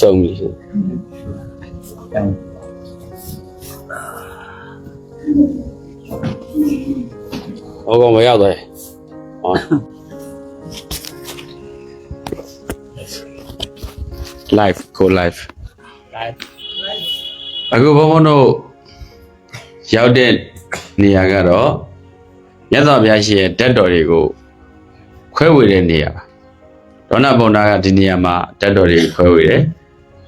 ကြုံပြီရှင်ကံဟောကောင်မရောက်တော့ဟော live ကို live လိုက်အခုဘုံဘုံတို့ရောက်တဲ့နေရာကတော့မြတ်စွာဘုရားရှိရဲ့ဓာတ်တော်တွေကိုခွဲဝေတဲ့နေရာပါ ဒေါနဘုံနာကဒီနေရာမှာဓာတ်တော်တွေကိုခွဲဝေတယ်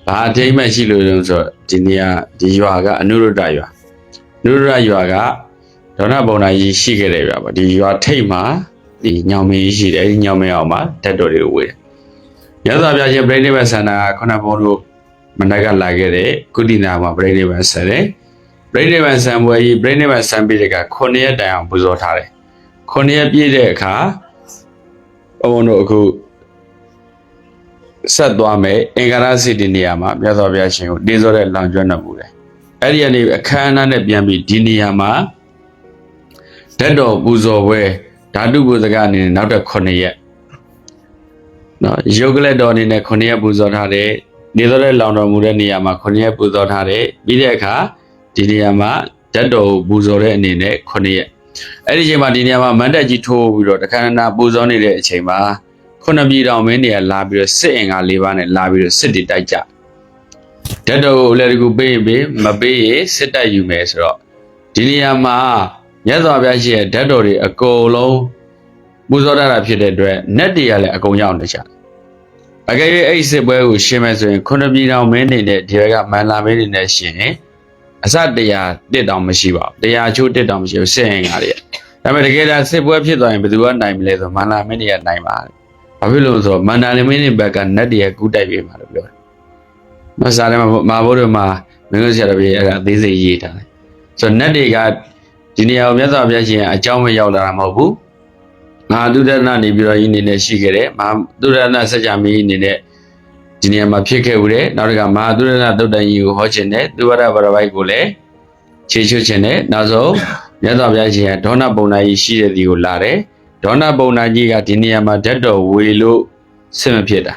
ဘာအထိမ့်မဲ့ရှိလို့လဲဆိုတော့ဒီနေရာဒီရွာကအနုရုဒ္ဒရွာအနုရုဒ္ဒရွာကဒေါနဘုံနာကြီးရှိခဲ့တဲ့ရွာပါဒီရွာထိပ်မှာဒီညောင်မင်းကြီးရှိတယ်အဲဒီညောင်မင်းအောင်မှာဓာတ်တော်တွေကိုဝေတယ်မြတ်စွာဘုရားရှင်ပြိဋိဘတ်ဆန္ဒကခုနဘုံတို့မနက်ကလာခဲ့တဲ့ကုတိနာမှာပြိဋိဘံဆန်တယ်ပြိဋိဘံဆန်ပွဲကြီးပြိဋိဘံဆန်ပြီးတဲ့အခါ9ရက်တိုင်အောင်ပူဇော်ထားတယ်9ရက်ပြည့်တဲ့အခါဘုံတို့အခု ဆက်သွားမယ်အင်္ဂါရစီတီနေရာမှာမြတ်စွာဘုရားရှင်ကိုတေးစောတဲ့လောင်ကျွမ်းနေမှုတယ်အဲ့ဒီကနေအခမ်းအနားနဲ့ပြန်ပြီးဒီနေရာမှာဓာတ်တော်ပူဇော်ပွဲဓာတုပူဇကအနေနဲ့နောက်ထပ်9ရက်နော်ယုတ်ကလက်တော်အနေနဲ့9ရက်ပူဇော်ထားတယ်နေသောတဲ့လောင်တော်မူတဲ့နေရာမှာ9ရက်ပူဇော်ထားတယ်ပြီးတဲ့အခါဒီနေရာမှာဓာတ်တော်ကိုပူဇော်တဲ့အနေနဲ့9ရက်အဲ့ဒီအချိန်မှာဒီနေရာမှာမန္တက်ကြီးထိုးပြီးတော့တခါနာပူဇော်နေတဲ့အချိန်မှာ ခုနှစ်ပြည်တော်မင်းတွေကလာပြီးတော့စစ်အင်္ဂါ၄ပါးနဲ့လာပြီးတော့စစ်တီတိုက်ကြဓာတ်တော်ကိုလည်းဒီကူပေးရင်ပေးမပေးရင်စစ်တိုက်ယူမယ်ဆိုတော့ဒီနေရာမှာမြတ်စွာဘုရားရှိရဲ့ဓာတ်တော်တွေအကုန်လုံးပူဇော်ရတာဖြစ်တဲ့အတွက်နတ်တွေကလည်းအကုန်ရောက်နေကြတယ်အကယ်၍အဲ့ဒီစစ်ပွဲကိုရှင်းမယ်ဆိုရင်ခုနှစ်ပြည်တော်မင်းနေနဲ့ဒီဘက်ကမန်လာမင်းနေနဲ့ရှင်းရင်အစတရားတစ်တောင်မရှိပါဘူးတရားချိုးတစ်တောင်မရှိဘူးစစ်ရင်ကားတွေဒါပေမဲ့တကယ်ဒါစစ်ပွဲဖြစ်သွားရင်ဘယ်သူကနိုင်မလဲဆိုမန်လာမင်းတွေကနိုင်ပါတယ် ဘာဖြစ်လို့လဲဆိုတော့မန်လာမင်းတွေဘက်ကနတ်တွေကကူးတိုက်ပြေးမှာလို့ပြောတယ်မစားတယ်မှာဘုရားမှာမင်းတို့ဆရာတော်ကြီးအဲ့ဒါအသေးစိတ်ရေးထားတယ်ဆိုတော့နတ်တွေကဒီနေရာကိုမြတ်စွာဘုရားရှင်အကြောင်းမရောက်လာတာမဟုတ်ဘူးမဟာသုဒ္ဓနာနေပြီးတော့ဤအနေနဲ့ရှိခဲ့တယ်မဟာသုဒ္ဓနာစัจ जा မင်းအနေနဲ့ဒီနေရာမှာဖြစ်ခဲ့ဦးတယ်နောက်တစ်ခါမဟာသုဒ္ဓနာသုတ်တန်ကြီးကိုဟောခြင်းနဲ့သူဝရဘရပိုက်ကိုလည်းခြေချွတ်ခြင်းနဲ့နောက်ဆုံးမြတ်စွာဘုရားရှင်ကဒေါနပုံနာကြီးရှိတဲ့ဒီကိုလာတယ် ဒေါနပုံနာကြီးကဒီနေရာမှာဓာတ်တော်ဝေလို့ဆင်မဖြစ်တာ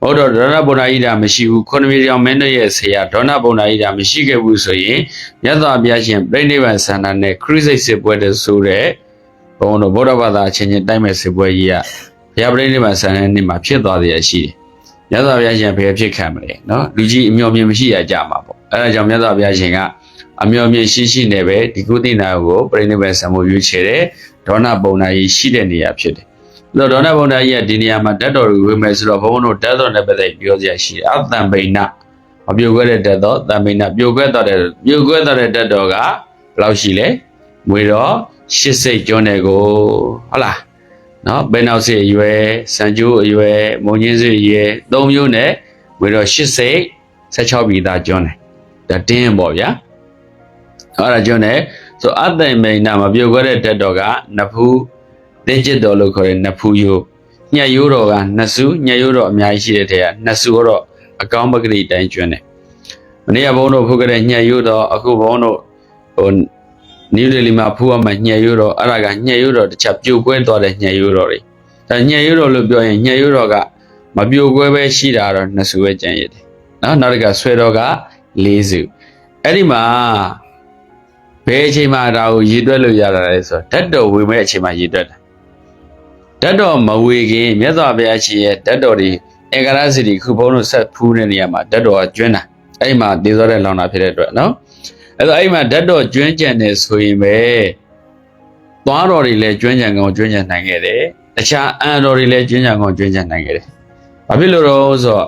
ဟုတ်တော့ဒေါနပုံနာကြီးဒါမရှိဘူးခုနှစ်မြေကြောင်မင်းတို့ရဲ့ဆရာဒေါနပုံနာကြီးဒါမရှိခဲ့ဘူးဆိုရင်မြတ်စွာဘုရားရှင်ပြိဋိဘံဆန္ဒနဲ့ခရစ်စိတ်စစ်ပွဲတဲ့ဆိုတဲ့ဘုံတို့ဗုဒ္ဓဘာသာအချင်းချင်းတိုက်မဲ့စစ်ပွဲကြီးကဘုရားပရိနိဗ္ဗာန်ဆန်တဲ့နေ့မှာဖြစ်သွားတဲ့အရှိတယ်။မြတ်စွာဘုရားရှင်ဘယ်ဖြစ်ခံမလဲနော်လူကြီးအမျော်မြင်မရှိရကြမှာပေါ့။အဲဒါကြောင့်မြတ်စွာဘုရားရှင်ကအမျော်မြင်ရှိရှိနဲ့ပဲဒီကုသိနာကိုပရိနိဗ္ဗာန်ဆံမှုရွေးချယ်တဲ့ ဒေါနပုံနာကြီးရှိတဲ့နေရာဖြစ်တယ်။ဒါဒေါနပုံနာကြီးကဒီနေရာမှာဓာတ်တော်ကိုဝေမယ်ဆိုတော့ဘုံတို့ဓာတ်တော်နဲ့ပတ်သက်ပြောစရာရှိတယ်။အတံပိဏမပြိုခွဲတဲ့ဓာတ်တော်တံပိဏပြိုခွဲတော်တဲ့ပြိုခွဲတော်တဲ့ဓာတ်တော်ကဘယ်လောက်ရှိလဲ။ငွေတော့ရှစ်စိတ်ကျွန်းတယ်ကိုဟုတ်လားနော်ဘယ်နောက်စိတ်အရွယ်စံကျိုးအရွယ်မုံညင်းစိတ်အရွယ်၃မျိုးနဲ့ငွေတော့ရှစ်စိတ်16ပြည်သားကျွန်းတယ်ဒါတင်းပေါ့ဗျာအဲ့ဒါကျွန်းတယ် ဆိုအတ္တမိန်နာမပြုတ်ခွဲတဲ့တက်တော်ကနဖူးတင်းကျစ်တော်လို့ခေါ်တဲ့နဖူးယိုးညက်ရိုးတော်ကနှစ်စုညက်ရိုးတော်အများကြီးရှိတဲ့ထဲကနှစ်စုတော့အကောင်းပဂတိတိုင်းကျွန်းတယ်မနေ့ကဘုန်းတော်ဖုတ်ခဲ့တဲ့ညက်ရိုးတော်အခုဘုန်းတော်ဟိုနယူးဒေလီမှာဖူးရမှာညှက်ရိုးတော့အဲ့ဒါကညှက်ရိုးတော့တခြားပြိုကွဲသွားတဲ့ညှက်ရိုးတော့တွေဒါညှက်ရိုးတော့လို့ပြောရင်ညှက်ရိုးတော့ကမပြိုကွဲပဲရှိတာတော့နှစ်စုပဲကျန်ရည်တယ်နော်နောက်တစ်ခါဆွဲတော့က၄စုအဲ့ဒီမှာ ဘယ်အချိန်မှဒါကိုရည်တွက်လို့ရတာလဲဆိုတော့ဓာတ်တော်ဝေမဲ့အချိန်မှရည်တွက်တာဓာတ်တော်မဝေခင်မြတ်စွာဘုရားရှင်ရဲ့ဓာတ်တော်တွေအင်္ဂရစီတီခုဘုန်းတို့ဆက်ဖူးတဲ့နေရာမှာဓာတ်တော်ကကျွန်းတာအဲ့ဒီမှာတေသောတဲ့လောင်တာဖြစ်တဲ့အတွက်နော်အဲ့တော့အဲ့မှာဓာတ်တော်ကျွမ်းကြံနေဆိုရင်ပဲသွားတော်တွေလည်းကျွမ်းကြံကောင်ကျွမ်းကြံနိုင်ခဲ့တယ်တခြားအန်တော်တွေလည်းကျွမ်းကြံကောင်ကျွမ်းကြံနိုင်ခဲ့တယ်ဘာဖြစ်လို့တော့ဆိုတော့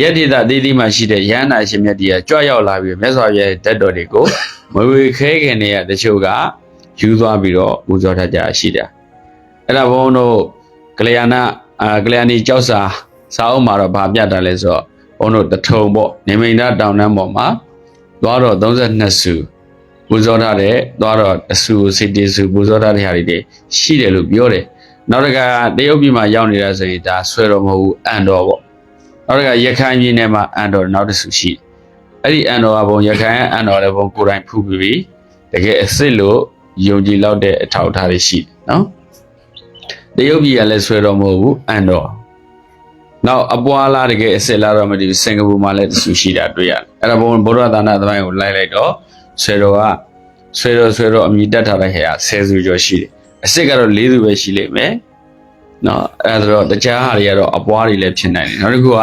ယက်တိတသေးသေးမှရှိတဲ့ရဟန္တာရှင်မြတ်တွေကကြွရောက်လာပြီးမြတ်စွာဘုရားရဲ့ဓာတ်တော်တွေကိုမဝေခဲခင်တွေကတချို့ကယူသွားပြီးတော့ပူဇော်ထကြရှိတာအဲ့ဒါဘုန်းတို့ကလျာဏအာကလျာဏီကြောက်စာစာအုပ်မှာတော့ဗာပြတာလဲဆိုတော့ဘုန်းတို့တထုံပေါ့နေမိန်ဒတောင်တန်းပေါ်မှာသွားတော့32စုပူဇော်ထားတဲ့သွားတော့အစုစိတ်တစုပူဇော်ထားတဲ့ဟာတွေရှိတယ်လို့ပြောတယ်နောက်တစ်ခါတရုတ်ပြည်မှာရောက်နေတာဆိုရင်ဒါဆွဲတော်မဟုတ်ဘူးအန်တော်ပေါ့ နောက်တစ်ခါရခိုင်ပြည်နယ်မှာအန်တော်နောက်တစ်စုရှိတယ်အဲ့ဒီအန်တော်ကဘုံရခိုင်ကအန်တော်လည်းဘုံကိုယ်တိုင်ဖူးပြီးပြီတကယ်အစ်စ်လို့ယုံကြည်လောက်တဲ့အထောက်အထားတွေရှိတယ်နော်တရုတ်ပြည်ကလည်းဆွဲတော်မဟုတ်ဘူးအန်တော်နောက်အပွားလားတကယ်အစ်စ်လားတော့မသိဘူးစင်ကာပူမှာလည်းတဆူရှိတာတွေ့ရတယ်အဲ့ဒါဘုံဘုရားသာနာသမိုင်းကိုလိုက်လိုက်တော့ဆွေတော်ကဆွေတော်ဆွေတော်အမိတက်ထားတဲ့ဟဲ့ကဆယ်စုကျော်ရှိတယ်အစ်စ်ကတော့၄စုပဲရှိလိမ့်မယ် နော်အဲ့ဒါတော့တခြားဟာတွေကတော့အပွားတွေလည်းဖြစ်နိုင်တယ်နောက်တစ်ခုက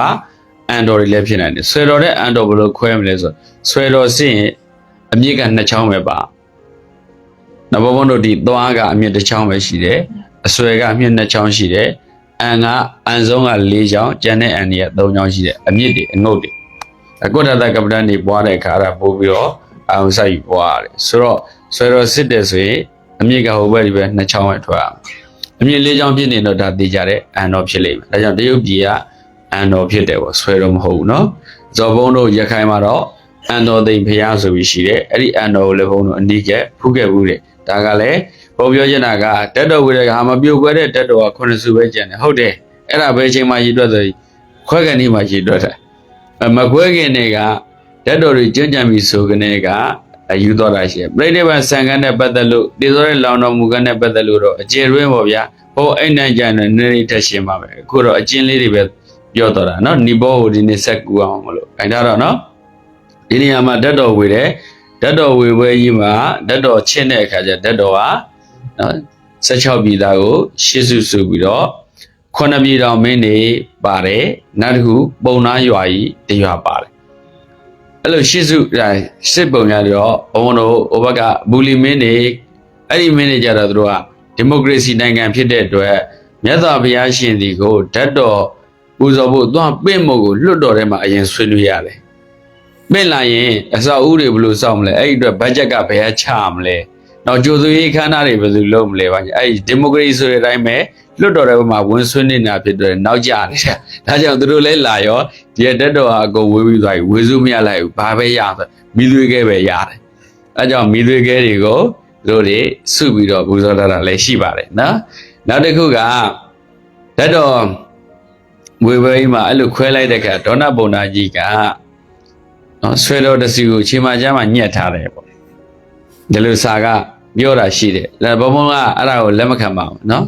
အန်တော်တွေလည်းဖြစ်နိုင်တယ်ဆွေတော်နဲ့အန်တော်ဘယ်လိုခွဲမလဲဆိုဆွေတော်စရင်အမြင့်ကနှစ်ချောင်းပဲပါနောက်ဘုံတို့ဒီသွားကအမြင့်တစ်ချောင်းပဲရှိတယ်အဆွဲကအမြင့်နှစ်ချောင်းရှိတယ်အန်ကအန်ဆုံးက၄ချောင်းကျန်တဲ့အန်တွေက၃ချောင်းရှိတယ်အမြင့်တွေအငုတ်တွေအကုတ္တတကပ္ပဒန်တွေပွားတဲ့အခါအဲ့ဒါပို့ပြီးတော့အောင်ဆိုင်ယူပွားရတယ်ဆိုတော့ဆွဲတော်စစ်တယ်ဆိုရင်အမြင့်ကဟိုဘက်ဒီဘက်နှစ်ချောင်းပဲထွက်ရမယ် အမြင့်၄ချောင်းဖြစ်နေတော့ဒါသိကြတဲ့အန်တော်ဖြစ်လိမ့်မယ်ဒါကြောင့်တရုတ်ပြည်ကအန်တော်ဖြစ်တယ်ပေါ့ဆွဲတော်မဟုတ်ဘူးเนาะဇော်ဘုံတို့ရခိုင်မှာတော့အန်တော်သိမ်ဖျားဆိုပြီးရှိတယ်အဲ့ဒီအန်တော်ကိုလည်းဘုံတို့အနိကဖုခဲ့ဘူးတယ်ဒါကလည်းဘုံပြောချင်တာကတက်တော်ဝိရကဟာမပြုတ်ခွဲတဲ့တက်တော်ကခုနှစ်စုပဲကျန်တယ်ဟုတ်တယ်အဲ့ဒါပဲအချိန်မှရည်တွက်ဆိုခွဲကနေမှရည်တွက်တာအမခွဲခင်တွေကတက်တော်တွေကျွမ်းကြံပြီဆိုကနေကအ ယူတော်တာရှိတယ်ပြိဋိဘံဆံကန်းနဲ့ပတ်သက်လို့တည်သောတဲ့လောင်တော်မူကန်းနဲ့ပတ်သက်လို့တော့အကျေရွင်းပေါ့ဗျာဟိုအဲ့နိုင်ကြတယ်နည်းနည်းထက်ရှင်းပါမယ်အခုတော့အကျဉ်းလေးတွေပဲပြောတော့တာเนาะဏိဘောကိုဒီနေ့ဆက်ကူအောင်မလို့အဲဒါတော့เนาะဒီနေရာမှာဓာတ်တော်ဝေတယ်ဓာတ်တော်ဝေပွဲကြီးမှာဓာတ်တော်ချင်းတဲ့အခါကျဓာတ်တော်ကနော်16ပြည်သားကိုရှေ့စုစုပြီးတော့ခုနှစ်ပြည်တော်မင်းနေပါတယ်နောက်တစ်ခုပုံနာရွာကြီးတရွာပါတယ် အဲ့လိုရှေ့စုအဲစစ်ပုံရတော့ဘုံတို့ဟိုဘက်ကဘူလီမင်းနေအဲ့ဒီမင်းနေကြတော့သူတို့ကဒီမိုကရေစီနိုင်ငံဖြစ်တဲ့အတွက်မြတ်စွာဘုရားရှင်ဒီကိုဓာတ်တော်ပူဇော်ဖို့သွားပင့်မို့ကိုလွတ်တော်ထဲမှာအရင်ဆွေးနွေးရတယ်ပင့်လာရင်အစောက်ဦးတွေဘယ်လိုစောင့်မလဲအဲ့ဒီအတွက်ဘတ်ဂျက်ကဘယ်ကချမလဲနောက်ကြိုစုရေးခန်းသားတွေဘယ်လိုလုပ်မလဲပါအဲ့ဒီဒီမိုကရေစီဆိုတဲ့အတိုင်းပဲ လွတ်တော်တဲ့ဘက်မှာဝန်ဆွေးနေတာဖြစ်တဲ့နောက်ကျနေတာဒါကြောင့်သူတို့လည်းလာရောဒီတက်တော်ဟာအကုန်ဝေးပြီးသွားပြီဝေစုမရလိုက်ဘူးဘာပဲရဆိုမိသွေးခဲပဲရတယ်အဲကြောင့်မိသွေးခဲတွေကိုသူတို့တွေစုပြီးတော့ပူဇော်တတ်တာလည်းရှိပါတယ်နော်နောက်တစ်ခုကတက်တော်ဝေဝေးမှာအဲ့လိုခွဲလိုက်တဲ့အခါဒေါနဘုံနာကြီးကနော်ဆွဲတော်တစီကိုချိန်မကျမ်းမှာညှက်ထားတယ်ပေါ့ဒီလိုစာကပြောတာရှိတယ်ဒါဘုံဘုံကအဲ့ဒါကိုလက်မခံပါဘူးနော်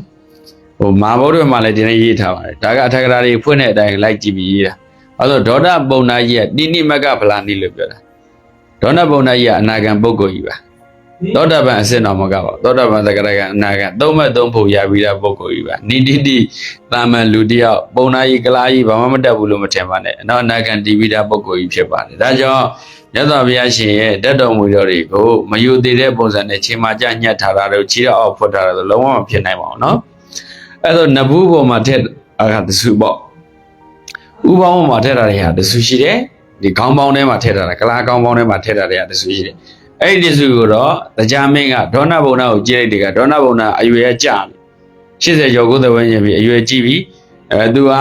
ဟိုမာဘုဒ္ဓမှာလည်းဒီနေ့ရေးထားပါတယ်ဒါကအထက်ကရာတွေဖွင့်တဲ့အတိုင်းလိုက်ကြည့်ပြီးရေးတာအဲဆိုဒေါဒပုံနာကြီးကတိနိမကဗလာနိလို့ပြောတာဒေါနပုံနာကြီးကအနာဂံပုဂ္ဂိုလ်ကြီးပါသောတာပန်အစစ်တော်မကပါသောတာပန်သက္ကရာကအနာဂံသုံးမဲ့သုံးဖို့ရပြီးတာပုဂ္ဂိုလ်ကြီးပါနိတိတိတာမန်လူတယောက်ပုံနာကြီးကလားကြီးဘာမှမတတ်ဘူးလို့မထင်ပါနဲ့အနောက်အနာဂံတီးပြီးတာပုဂ္ဂိုလ်ကြီးဖြစ်ပါတယ်ဒါကြောင့်မြတ်စွာဘုရားရှင်ရဲ့တတ်တော်မူတော်တွေကိုမယူသေးတဲ့ပုံစံနဲ့ချိန်မာကြညှက်ထားတာတို့ခြေတော့အောက်ဖွတ်ထားတာတို့လုံးဝမဖြစ်နိုင်ပါဘူးเนาะ အဲ့တော့နဘူးပေါ်မှာထက်အခါတဆူပေါ့ဥပေါင်းပေါ်မှာထက်တာတွေဟာတဆူရှိတယ်ဒီခေါင်းပေါင်းထဲမှာထက်တာကလားခေါင်းပေါင်းထဲမှာထက်တာတွေကတဆူရှိတယ်အဲ့ဒီတဆူကိုတော့တရားမင်းကဒေါနဘုံနာကိုကြည့်လိုက်တယ်ကဒေါနဘုံနာအရွယ်ကကြာပြီ80ကျော်90ဝန်းကျင်ပြီအရွယ်ကြည့်ပြီအဲသူက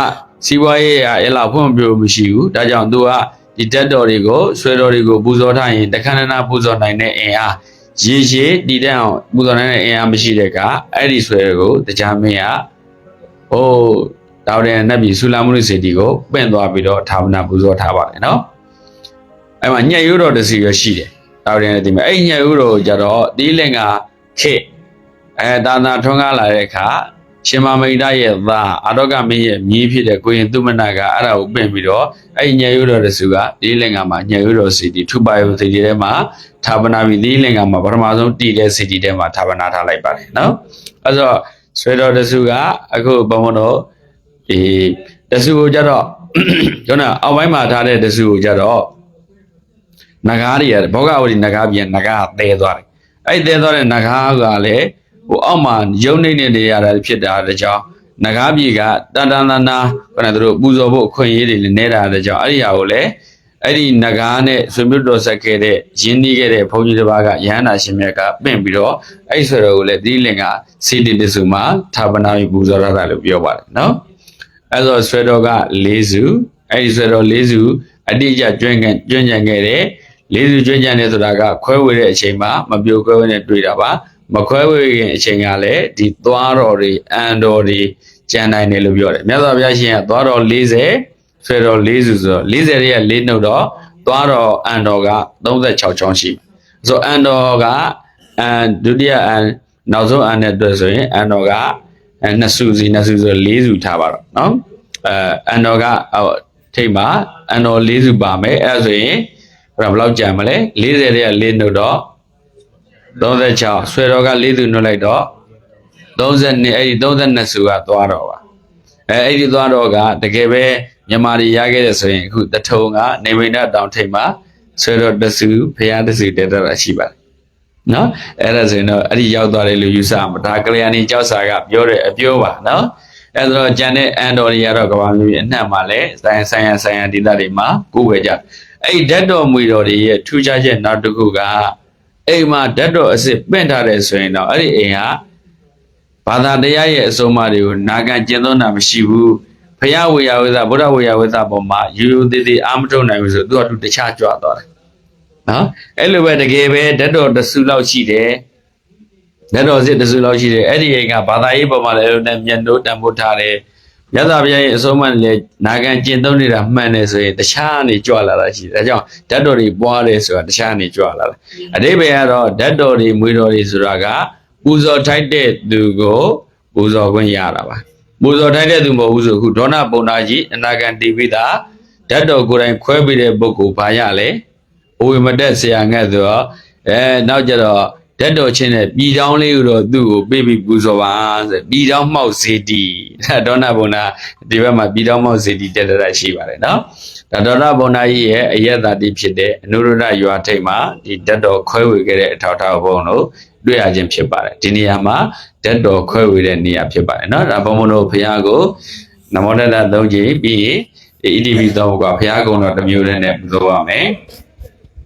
စီးပွားရေးရအဲ့လောက်ဖွံ့ဖြိုးမရှိဘူးဒါကြောင့်သူကဒီတက်တော်တွေကိုဆွဲတော်တွေကိုပူဇော်ထားရင်တခဏနာပူဇော်နိုင်တဲ့အင်အား ရေရှည်တည်တဲ့အောင်ပူဇော်နိုင်တဲ့အင်အားမရှိတဲ့ကအဲ့ဒီဆွဲကိုတရားမင်းကဟိုတောင်တဲ့နတ်ပြည်ဆူလာမှုရိစေတီကိုပင့်သွားပြီးတော့ဌာပနာပူဇော်ထားပါတယ်နော်အဲ့မှာညက်ရိုးတော်တစ်စီရရှိတယ်တောင်တဲ့ဒီမှာအဲ့ညက်ရိုးတော်ကိုကြတော့တီးလင်ကခေအဲတာနာထွန်းကားလာတဲ့အခါ ရှင်မမိန်ဒရဲ့သားအာတော့ကမင်းရဲ့မြည်ဖြစ်တဲ့ကိုရင်သူမနာကအဲ့ဒါကိုပင့်ပြီးတော့အဲ့ညက်ရိုးတော်တစုကတီးလင်ကမှာညက်ရိုးတော်စီတီထူပါယုစီတီထဲမှာဌာပနာပြီးတီးလင်ကမှာပထမဆုံးတည်တဲ့စီတီထဲမှာဌာပနာထားလိုက်ပါတယ်နော်အဲ့တော့ဆွေတော်တစုကအခုဘုံဘုံတော်ဒီတစုကိုကြတော့ကျွန်တော်အောက်ပိုင်းမှာထားတဲ့တစုကိုကြတော့နဂါးတွေရဘောဂဝတိနဂါးပြန်နဂါးသဲသွားတယ်အဲ့သဲသွားတဲ့နဂါးကလည်း ဟိုအောက်မှာယုံနေနေရတာဖြစ်တာတကြောင်နဂါးပြည်ကတန်တန်တန်နာခဏတို့ပူဇော်ဖို့အခွင့်အရေးတွေလည်းနေတာတကြောင်အဲ့ဒီဟာကိုလည်းအဲ့ဒီနဂါးနဲ့ဆွေမျိုးတော်ဆက်ခဲ့တဲ့ရင်းနှီးခဲ့တဲ့ဘုန်းကြီးတစ်ပါးကရဟန္တာရှင်မြတ်ကပင့်ပြီးတော့အဲ့ဆွေတော်ကိုလည်းဒီလင်ကစေတီတစုမှာဌာပနာပြီးပူဇော်ရတာလို့ပြောပါတယ်နော်အဲ့တော့ဆွေတော်က၄စုအဲ့ဒီဆွေတော်၄စုအတိအကျကျွမ်းကြံကျွမ်းကြံခဲ့တဲ့လေးစုကျွမ်းကြံတဲ့ဆိုတာကခွဲဝေတဲ့အချိန်မှာမပြိုကွဲဝေနဲ့တွေ့တာပါ မခွဲဝေခင်အချိန်ကလည်းဒီသွားတော်တွေအန်တော်တွေကျန်နိုင်တယ်လို့ပြောတယ်မြတ်စွာဘုရားရှင်ကသွားတော်40ဆွဲတော်4စုဆိုတော့40ရဲ့4နှုတ်တော့သွားတော်အန်တော်က36ချောင်းရှိဆိုအန်တော်ကအန်ဒုတိယအန်နောက်ဆုံးအန်နဲ့တွေ့ဆိုရင်အန်တော်ကအဲနှစ်စုစီနှစ်စုဆို4စုထားပါတော့နော်အဲအန်တော်ကအော်ထိတ်မှာအန်တော်၄စုပါမယ်အဲ့ဒါဆိုရင်ဘယ်လောက်ကြာမလဲ40တဲ့က၄နှုတ်တော့ 36ဆွဲတော်က၄စုနှုတ်လိုက်တော့32အဲ့ဒီ32စုကသွားတော့ပါအဲအဲ့ဒီသွားတော့ကတကယ်ပဲမြန်မာတွေရခဲ့တယ်ဆိုရင်အခုတထုံကနေမိန်တောင်ထိတ်မှာဆွဲတော်တစုဖရာတစုတက်တော့ရှိပါတယ်နော်အဲ့ဒါဆိုရင်တော့အဲ့ဒီရောက်သွားတယ်လို့ယူဆမှာဒါကလျာဏီကျောက်စာကပြောတဲ့အပြောပါနော်အဲ့ဒါတော့ကျန်တဲ့အန်တော်တွေကတော့ကဘာမျိုးအနှံ့မှာလဲဆိုင်ဆိုင်ရဆိုင်ရဒေသတွေမှာကိုယ်ဝယ်ကြအဲ့ဒီဓာတ်တော်မွေတော်တွေရဲ့ထူးခြားချက်နောက်တစ်ခုက အိမ်မှာဓာတ်တော်အစ်စ်ပင့်ထားတယ်ဆိုရင်တော့အဲ့ဒီအိမ်ဟာဘာသာတရားရဲ့အဆုံးအမတွေကိုနာခံကျင့်သုံးတာမရှိဘူးဖယားဝေယဝေသဗုဒ္ဓဝေယဝေသပေါ်မှာယူယူသေးသေးအာမထုတ်နိုင်ဘူးဆိုသူကသူတခြားကြွသွားတယ်နော်အဲ့လိုပဲတကယ်ပဲဓာတ်တော်တစ်စုလောက်ရှိတယ်ဓာတ်တော်စစ်တစ်စုလောက်ရှိတယ်အဲ့ဒီအိမ်ကဘာသာရေးပေါ်မှာလည်းအဲ့လိုနဲ့မျက်နှိုးတန်ဖိုးထားတယ် မြတ်စွာဘုရားရဲ့အဆုံးအမလည်းနာခံကျင့်သုံးနေတာမှန်တယ်ဆိုရင်တခြားနေကြွလာတာရှိတယ်ဒါကြောင့်ဓာတ်တော်တွေပွားတယ်ဆိုတာတခြားနေကြွလာတာအတိပ္ပယ်ကတော့ဓာတ်တော်တွေမွေတော်တွေဆိုတာကပူဇော်ထိုက်တဲ့သူကိုပူဇော်ခွင့်ရတာပါပူဇော်ထိုက်တဲ့သူမဟုတ်ဘူးဆိုခုဒေါနပုံနာကြီးအနာဂံတီးပြီးသားဓာတ်တော်ကိုယ်တိုင်ခွဲပြီးတဲ့ပုဂ္ဂိုလ်ဘာရလဲအဝေမတက်ဆရာငတ်ဆိုတော့အဲနောက်ကြတော့ ဓာတ်တော်ချင်းနဲ့ပြည်တောင်းလေးကိုတော့သူ့ကိုပေးပြီးပူဇော်ပါဆိုပြည်တောင်းမှောက်စေတီဒါဒေါနပုံနာဒီဘက်မှာပြည်တောင်းမှောက်စေတီတက်တာရှိပါတယ်နော်ဒါဒေါနပုံနာကြီးရဲ့အယက်တာတိဖြစ်တဲ့အနုရဒရွာထိပ်မှာဒီဓာတ်တော်ခွဲဝေခဲ့တဲ့အထောက်အထားဘုံတို့တွေ့ရခြင်းဖြစ်ပါတယ်ဒီနေရာမှာဓာတ်တော်ခွဲဝေတဲ့နေရာဖြစ်ပါတယ်နော်ဒါဘုံဘုံတို့ဘုရားကိုနမောတတသုံးကြည့်ပြီးရင် EDP သုံးကဘုရားကုံတော်တစ်မျိုးတည်းနဲ့ပူဇော်ပါမယ်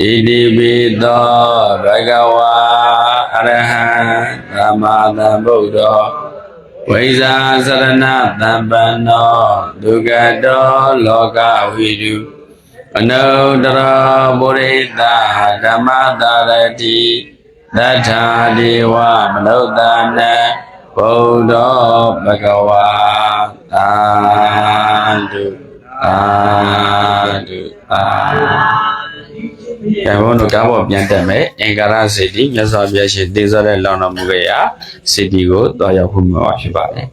ဣတိပိသောဘဂဝါအရဟံသမ္မာသမ္ဗုဒ္ဓောဝိဇာစရဏသံပန္နောဒုက္ကတောလောကဝိတုအနုတ္တရပုရိသဓမ္မတာရတိသတ္ထာဒေဝမနုဿာနံဗုဒ္ဓောဘဂဝါသာဓုသာဓုသာဓု။ ဒါဘုန်းတို့ကားပေါ်ပြန်တက်မယ်။အင်္ဂါရစေတီမြတ်စွာဘုရားရှင်တည်စောတဲ့လောင်တော်မူခဲ့ရာစေတီကိုတွားရောက်ဖို့မှာဖြစ်ပါတယ်။